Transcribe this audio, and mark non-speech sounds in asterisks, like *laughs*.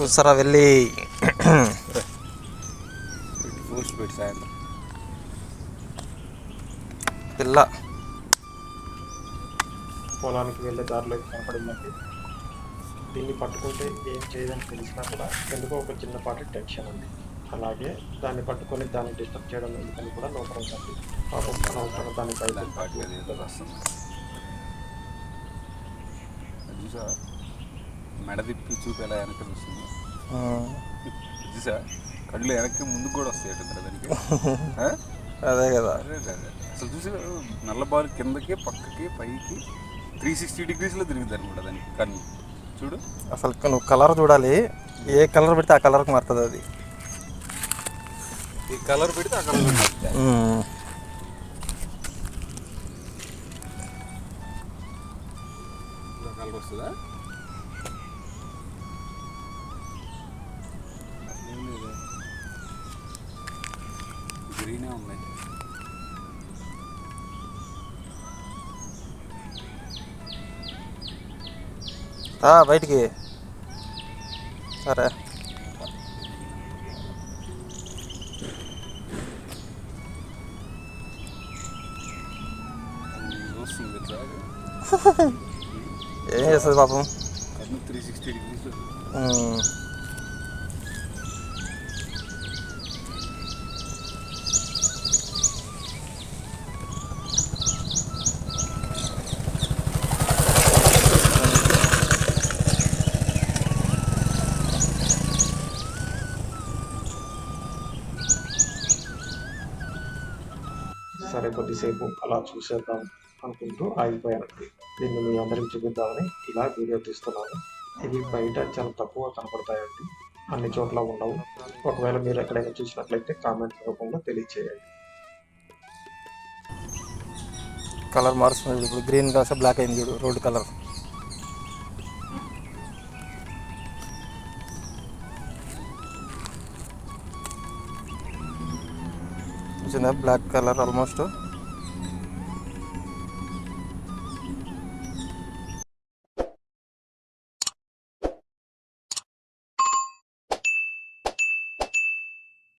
చూసారా వెళ్ళి? పిల్ల. పొలానికి వెళ్ళే దారిలో కనపడిందండి. దీన్ని పట్టుకుంటే ఏం చేయదని తెలిసినా కూడా ఎందుకో ఒక చిన్నపాటి టెన్షన్ ఉంది. అలాగే దాన్ని పట్టుకొని దాన్ని డిస్టర్బ్ చేయడం ఎందుకని కూడా నూతనం కాదు పాపం అనవసరంగా దాన్ని దాని పాటు అది ఏదో వస్తుంది అది చూసా మెడ తిప్పి చూపి ఎలా వెనక్కి చూస్తుంది. చూసా కళ్ళు వెనక్కి ముందుకు కూడా వస్తాయి అటు దానికి? *laughs* అదే కదా. అసలు చూసి నల్ల బాల్ కిందకి పక్కకి పైకి త్రీ సిక్స్టీ డిగ్రీస్లో తిరుగుతుంది అనమాట దానికి కన్ను. చూడు. అసలు నువ్వు కలర్ చూడాలి. ఏ కలర్ పెడితే ఆ కలర్కి మారుతుంది అది. ఈ కలర్ పెడితే ఆ కలర్ కలర్ వస్తుందా? గ్రీనే ఉన్నాయి రా బయటికి సరే ఇది వస్తుంది తెలుసా అది? ఏం చేస్తుంది పాపం కన్ను త్రీ సిక్స్టీ సరే కొద్దిసేపు అలా చూసేద్దాం అనుకుంటూ ఆగిపోయానండి దీన్ని మీ అందరికి చూపిద్దామని ఇలా వీడియో తీస్తున్నాను. ఇవి బయట చాలా తక్కువ కనపడతాయండి. అన్ని చోట్ల ఉండవు. ఒకవేళ మీరు ఎక్కడైనా చూసినట్లయితే కామెంట్ రూపంలో తెలియచేయండి. కలర్ మారుస్తుంది ఇప్పుడు గ్రీన్ కాస్త బ్లాక్ అయింది చూడు రోడ్ కలర్ వచ్చిందా బ్లాక్ కలర్ ఆల్మోస్ట్